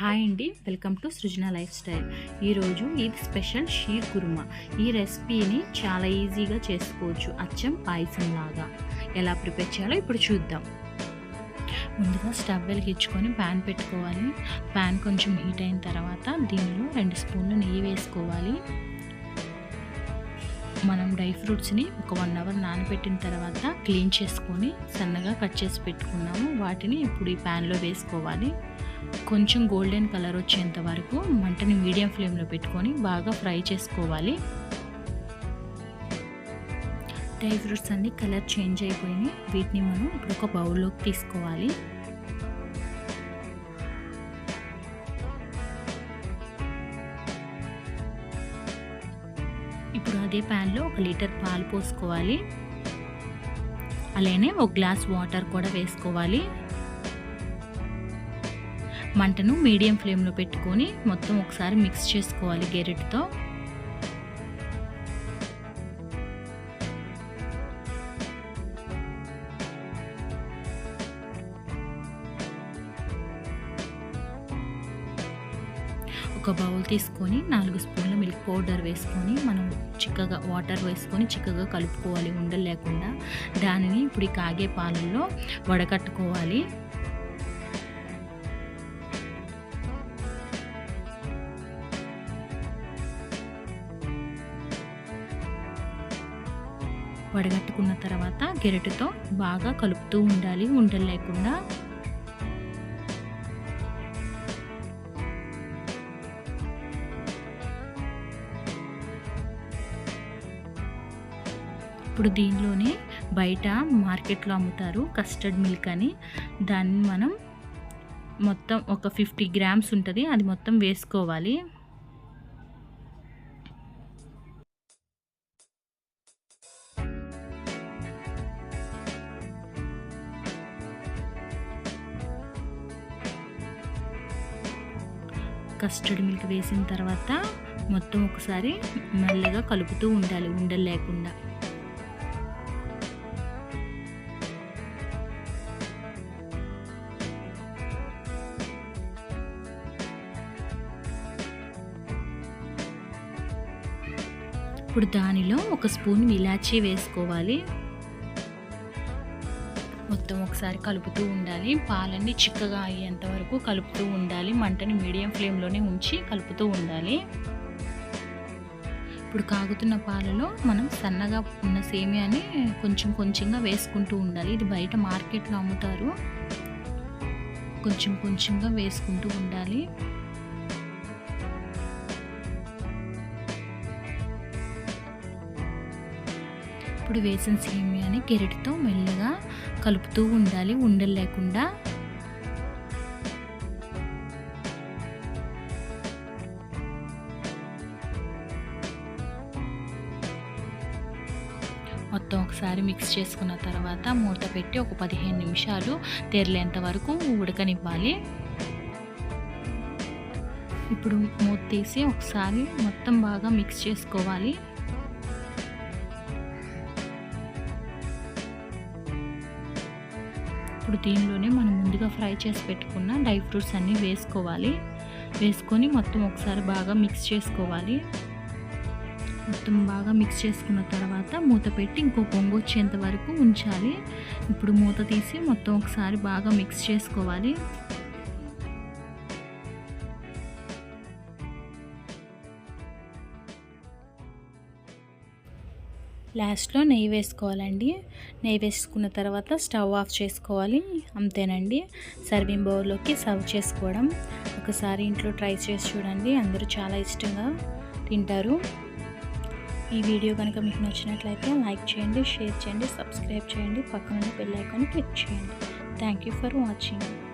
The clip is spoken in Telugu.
హాయ్ అండి. Welcome to Srujana lifestyle. ఈరోజు ఇది స్పెషల్ షీర్ కుర్మా. ఈ రెసిపీని చాలా ఈజీగా చేసుకోవచ్చు. అచ్చం పాయసం లాగా. ఎలా ప్రిపేర్ చేయాలో ఇప్పుడు చూద్దాం. ముందుగా స్టవ్ వెలిగించుకొని ప్యాన్ పెట్టుకోవాలి. ప్యాన్ కొంచెం హీట్ అయిన తర్వాత దీనిలో రెండు స్పూన్లు నెయ్యి వేసుకోవాలి. మనం డ్రై ఫ్రూట్స్ని ఒక వన్ అవర్ నానబెట్టిన తర్వాత క్లీన్ చేసుకొని సన్నగా కట్ చేసి పెట్టుకున్నాము. వాటిని ఇప్పుడు ఈ ప్యాన్లో వేసుకోవాలి. కొంచెం గోల్డెన్ కలర్ వచ్చేంత వరకు మంటని మీడియం ఫ్లేమ్లో పెట్టుకొని బాగా ఫ్రై చేసుకోవాలి. డ్రై ఫ్రూట్స్ అన్ని కలర్ చేంజ్ అయిపోయినాయి. వీటిని మనం ఇప్పుడు ఒక బౌల్లోకి తీసుకోవాలి. ఇప్పుడు అదే ప్యాన్లో ఒక లీటర్ పాలు పోసుకోవాలి. అలానే ఒక గ్లాస్ వాటర్ కూడా వేసుకోవాలి. మంటను మీడియం ఫ్లేమ్లో పెట్టుకొని మొత్తం ఒకసారి మిక్స్ చేసుకోవాలి గెరెట్తో. ఒక బౌల్ తీసుకొని నాలుగు స్పూన్ల మిల్క్ పౌడర్ వేసుకొని మనం చిక్కగా వాటర్ వేసుకొని చిక్కగా కలుపుకోవాలి ఉండలు లేకుండా. దానిని ఇప్పుడు ఈ కాగే పాలల్లో వడకట్టుకోవాలి. వడగట్టుకున్న తర్వాత గెరటితో బాగా కలుపుతూ ఉండాలి ఉండలు లేకుండా. ఇప్పుడు దీనిలోనే బయట మార్కెట్లో అమ్ముతారు కస్టర్డ్ మిల్క్ అని. దాన్ని మనం మొత్తం ఒక ఫిఫ్టీ గ్రామ్స్ ఉంటుంది. అది మొత్తం వేసుకోవాలి. కస్టర్డ్ మిల్క్ వేసిన తర్వాత మొత్తం ఒకసారి మెల్లగా కలుపుతూ ఉండాలి. ఉండలు లేకుండా. ఇప్పుడు దానిలో ఒక స్పూన్ ఇలాచీ వేసుకోవాలి. మొత్తం ఒకసారి కలుపుతూ ఉండాలి. పాలన్నీ చిక్కగా అయ్యేంత వరకు కలుపుతూ ఉండాలి. మంటని మీడియం ఫ్లేమ్లోనే ఉంచి కలుపుతూ ఉండాలి. ఇప్పుడు కాగుతున్న పాలలో మనం సన్నగా ఉన్న సేమియాని కొంచెం కొంచెంగా వేసుకుంటూ ఉండాలి. ఇది బయట మార్కెట్లో అమ్ముతారు. కొంచెం కొంచెంగా వేసుకుంటూ ఉండాలి. ఇప్పుడు వేసిన సేమియాని గెరటితో మెల్లగా కలుపుతూ ఉండాలి ఉండలు లేకుండా మొత్తం ఒకసారి మిక్స్ చేసుకున్న తర్వాత మూత పెట్టి ఒక పదిహేను నిమిషాలు తెరలేంత వరకు ఉడకనివ్వాలి. ఇప్పుడు మూత తీసి ఒకసారి మొత్తం బాగా మిక్స్ చేసుకోవాలి. ఇప్పుడు దీనిలోనే మనం ముందుగా ఫ్రై చేసి పెట్టుకున్న డ్రై ఫ్రూట్స్ అన్నీ వేసుకోవాలి. వేసుకొని మొత్తం ఒకసారి బాగా మిక్స్ చేసుకోవాలి. మొత్తం బాగా మిక్స్ చేసుకున్న తర్వాత మూత పెట్టి ఇంకో పొంగు వచ్చేంత వరకు ఉంచాలి. ఇప్పుడు మూత తీసి మొత్తం ఒకసారి బాగా మిక్స్ చేసుకోవాలి. లాస్ట్లో నెయ్యి వేసుకోవాలండి. నెయ్యి వేసుకున్న తర్వాత స్టవ్ ఆఫ్ చేసుకోవాలి. అంతేనండి. సర్వింగ్ బౌల్లోకి సర్వ్ చేసుకోవడం. ఒకసారి ఇంట్లో ట్రై చేసి చూడండి. అందరూ చాలా ఇష్టంగా తింటారు. ఈ వీడియో కనుక మీకు నచ్చినట్లయితే లైక్ చేయండి షేర్ చేయండి సబ్స్క్రైబ్ చేయండి. పక్కన బెల్ ఐకాన్ క్లిక్ చేయండి. Thank you for watching.